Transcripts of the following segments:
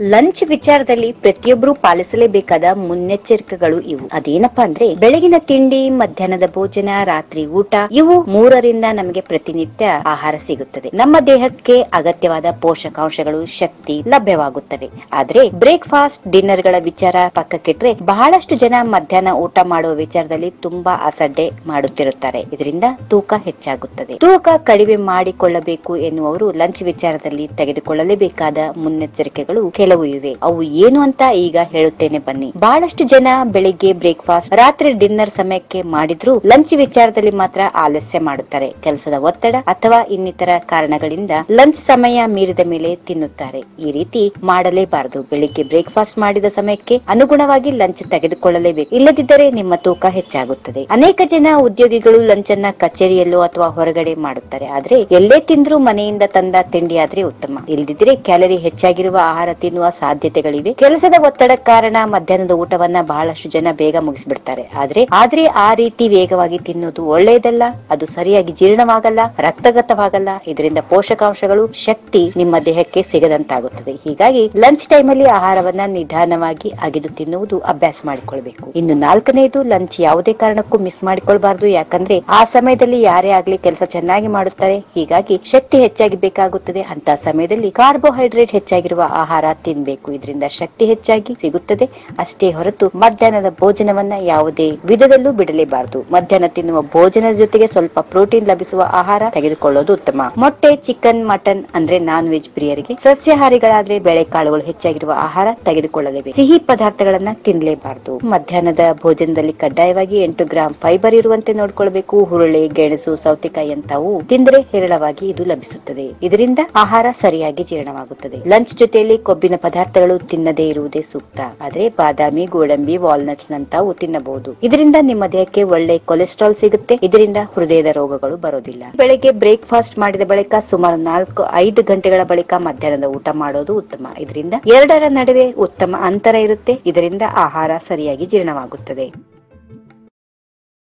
Lunch ವಿಚಾರದಲ್ಲಿ ಪ್ರತಿಯೊಬ್ಬರು ಪಾಲಿಸಲೇಬೇಕಾದ ಮುನ್ನೆಚ್ಚರಿಕೆಗಳು ಇವು. ಅದೇನಪ್ಪಾ ಅಂದ್ರೆ, ಬೆಳಗಿನ ತಿಂಡಿ, ಮಧ್ಯಾಹ್ನದ ಭೋಜನ, ರಾತ್ರಿ ಊಟ, ಇವು ಮೂರರಿಂದ ನಮಗೆ ಪ್ರತಿನಿತ್ಯ ಆಹಾರ ಸಿಗುತ್ತದೆ. ನಮ್ಮ ದೇಹಕ್ಕೆ ಅಗತ್ಯವಾದ ಪೋಷಕಾಂಶಗಳು, ಶಕ್ತಿ ಲಭ್ಯವಾಗುತ್ತವೆ. ಆದ್ರೆ, ಬ್ರೇಕ್ಫಾಸ್ಟ್ ಡಿನ್ನರ್ಗಳ ವಿಚಾರ ಪಕ್ಕಕ್ಕಿಟ್ರೆ ಬಹಳಷ್ಟು ಜನ ಮಧ್ಯಾಹ್ನ ಊಟ ಮಾಡುವ ವಿಚಾರದಲ್ಲಿ ತುಂಬಾ ಅಸಡ್ಡೆ ಮಾಡುತ್ತಿರುತ್ತಾರೆ. ಇದರಿಂದ ತೂಕ ಹೆಚ್ಚಾಗುತ್ತದೆ. ತೂಕ ಕಡಿಮೆ ಮಾಡಿಕೊಳ್ಳಬೇಕು ಎನ್ನುವರು ಲಂಚ್ ವಿಚಾರದಲ್ಲಿ ತೆಗೆದುಕೊಳ್ಳಲೇಬೇಕಾದ ಮುನ್ನೆಚ್ಚರಿಕೆಗಳು ಇವೆ. ಅವು ಏನು ಅಂತ ಈಗ ಹೇಳುತ್ತೇನೆ ಬನ್ನಿ. ಬಹಳಷ್ಟು ಜನ ಬೆಳಿಗ್ಗೆ ಬ್ರೇಕ್ಫಾಸ್ಟ್, ರಾತ್ರಿ ಡಿನ್ನರ್ ಸಮಯಕ್ಕೆ ಮಾಡಿದ್ರು ಲಂಚ್ ವಿಚಾರದಲ್ಲಿ ಮಾತ್ರ ಆಲಸ್ಯ ಮಾಡುತ್ತಾರೆ. ಕೆಲಸದ ಒತ್ತಡ ಅಥವಾ ಇನ್ನಿತರ ಕಾರಣಗಳಿಂದ ಲಂಚ್ ಸಮಯ ಮೀರಿದ ಮೇಲೆ ತಿನ್ನುತ್ತಾರೆ. ಈ ರೀತಿ ಮಾಡಲೇಬಾರದು. ಬೆಳಿಗ್ಗೆ ಬ್ರೇಕ್ಫಾಸ್ಟ್ ಮಾಡಿದ ಸಮಯಕ್ಕೆ ಅನುಗುಣವಾಗಿ ಲಂಚ್ ತೆಗೆದುಕೊಳ್ಳಲೇಬೇಕು. ಇಲ್ಲದಿದ್ದರೆ ನಿಮ್ಮ ತೂಕ ಹೆಚ್ಚಾಗುತ್ತದೆ. ಅನೇಕ ಜನ ಉದ್ಯೋಗಿಗಳು ಲಂಚ್ ಅನ್ನ ಕಚೇರಿಯಲ್ಲೋ ಅಥವಾ ಹೊರಗಡೆ ಮಾಡುತ್ತಾರೆ. ಆದ್ರೆ ಎಲ್ಲೇ ತಿಂದ್ರೂ ಮನೆಯಿಂದ ತಂದ ತಿಂಡಿ ಆದ್ರೆ ಉತ್ತಮ. ಇಲ್ದಿದ್ರೆ ಕ್ಯಾಲರಿ ಹೆಚ್ಚಾಗಿರುವ ಆಹಾರ ತಿನ್ನುವ ಸಾಧ್ಯತೆಗಳಿವೆ. ಕೆಲಸದ ಒತ್ತಡ ಕಾರಣ ಮಧ್ಯಾಹ್ನದ ಊಟವನ್ನ ಬಹಳಷ್ಟು ಜನ ಬೇಗ ಮುಗಿಸ್ಬಿಡ್ತಾರೆ. ಆದ್ರೆ ಆದ್ರೆ ಆ ರೀತಿ ವೇಗವಾಗಿ ತಿನ್ನುವುದು ಒಳ್ಳೆಯದಲ್ಲ, ಅದು ಸರಿಯಾಗಿ ಜೀರ್ಣವಾಗಲ್ಲ, ರಕ್ತಗತವಾಗಲ್ಲ. ಇದರಿಂದ ಪೋಷಕಾಂಶಗಳು, ಶಕ್ತಿ ನಿಮ್ಮ ದೇಹಕ್ಕೆ ಸಿಗದಂತಾಗುತ್ತದೆ. ಹೀಗಾಗಿ ಲಂಚ್ ಟೈಮ್ ಅಲ್ಲಿ ಆಹಾರವನ್ನ ನಿಧಾನವಾಗಿ ಅಗೆದು ತಿನ್ನುವುದು ಅಭ್ಯಾಸ ಮಾಡಿಕೊಳ್ಬೇಕು. ಇನ್ನು ನಾಲ್ಕನೇದು ಲಂಚ್ ಯಾವುದೇ ಕಾರಣಕ್ಕೂ ಮಿಸ್ ಮಾಡಿಕೊಳ್ಬಾರ್ದು. ಯಾಕಂದ್ರೆ ಆ ಸಮಯದಲ್ಲಿ ಯಾರೇ ಆಗ್ಲಿ ಕೆಲಸ ಚೆನ್ನಾಗಿ ಮಾಡುತ್ತಾರೆ. ಹೀಗಾಗಿ ಶಕ್ತಿ ಹೆಚ್ಚಾಗಿ ಬೇಕಾಗುತ್ತದೆ. ಅಂತ ಸಮಯದಲ್ಲಿ ಕಾರ್ಬೋಹೈಡ್ರೇಟ್ ಹೆಚ್ಚಾಗಿರುವ ಆಹಾರ ತಿನ್ಬೇಕು. ಇದರಿಂದ ಶಕ್ತಿ ಹೆಚ್ಚಾಗಿ ಸಿಗುತ್ತದೆ. ಅಷ್ಟೇ ಹೊರತು ಮಧ್ಯಾಹ್ನದ ಭೋಜನವನ್ನ ಯಾವುದೇ ವಿಧದಲ್ಲೂ ಬಿಡಲೇಬಾರದು. ಮಧ್ಯಾಹ್ನ ತಿನ್ನುವ ಭೋಜನದ ಜೊತೆಗೆ ಸ್ವಲ್ಪ ಪ್ರೋಟೀನ್ ಲಭಿಸುವ ಆಹಾರ ತೆಗೆದುಕೊಳ್ಳೋದು ಉತ್ತಮ. ಮೊಟ್ಟೆ, ಚಿಕನ್, ಮಟನ್ ಅಂದ್ರೆ ನಾನ್ ವೆಜ್ ಪ್ರಿಯರಿಗೆ ಸಸ್ಯಾಹಾರಿಗಳಾದ್ರೆ ಬೇಳೆಕಾಳುಗಳು ಹೆಚ್ಚಾಗಿರುವ ಆಹಾರ ತೆಗೆದುಕೊಳ್ಳಲೇಬೇಕು. ಸಿಹಿ ಪದಾರ್ಥಗಳನ್ನ ತಿನ್ನಲೇಬಾರದು ಮಧ್ಯಾಹ್ನದ ಭೋಜನದಲ್ಲಿ ಕಡ್ಡಾಯವಾಗಿ ಎಂಟು ಗ್ರಾಂ ಫೈಬರ್ ಇರುವಂತೆ ನೋಡ್ಕೊಳ್ಬೇಕು. ಹುರುಳಿ, ಗೆಣಸು, ಸೌತೆಕಾಯಿ ಅಂತವು ತಿಂದ್ರೆ ಹೇರಳವಾಗಿ ಇದು ಲಭಿಸುತ್ತದೆ. ಇದರಿಂದ ಆಹಾರ ಸರಿಯಾಗಿ ಜೀರ್ಣವಾಗುತ್ತದೆ. ಲಂಚ್ ಜೊತೆಯಲ್ಲಿ ಕೊಬ್ಬಿನ ಪದಾರ್ಥಗಳು ತಿನ್ನದೇ ಇರುವುದೇ ಸೂಕ್ತ. ಆದರೆ ಬಾದಾಮಿ, ಗೋಡಂಬಿ ವಾಲ್ನಟ್ಸ್ ನಂತವು ತಿನ್ನಬಹುದು. ಇದರಿಂದ ನಿಮ್ಮ ದೇಹಕ್ಕೆ ಒಳ್ಳೆ ಕೊಲೆಸ್ಟ್ರಾಲ್ ಸಿಗುತ್ತೆ. ಇದರಿಂದ ಹೃದಯದ ರೋಗಗಳು ಬರೋದಿಲ್ಲ. ಬೆಳಗ್ಗೆ ಬ್ರೇಕ್ಫಾಸ್ಟ್ ಮಾಡಿದ ಬಳಿಕ ಸುಮಾರು ನಾಲ್ಕು, ಐದು ಗಂಟೆಗಳ ಬಳಿಕ ಮಧ್ಯಾಹ್ನದ ಊಟ ಮಾಡೋದು ಉತ್ತಮ. ಇದರಿಂದ ಎರಡರ ನಡುವೆ ಉತ್ತಮ ಅಂತರ ಇರುತ್ತೆ. ಇದರಿಂದ ಆಹಾರ ಸರಿಯಾಗಿ ಜೀರ್ಣವಾಗುತ್ತದೆ.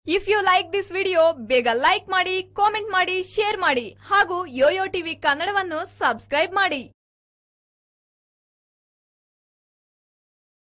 If you like this video ಬೇಗ ಲೈಕ್ ಮಾಡಿ ಕಾಮೆಂಟ್ ಮಾಡಿ ಶೇರ್ ಮಾಡಿ. ಹಾಗೂ ಯೋಯೋ ಟಿವಿ ಕನ್ನಡವನ್ನು ಸಬ್ಸ್ಕ್ರೈಬ್ ಮಾಡಿ.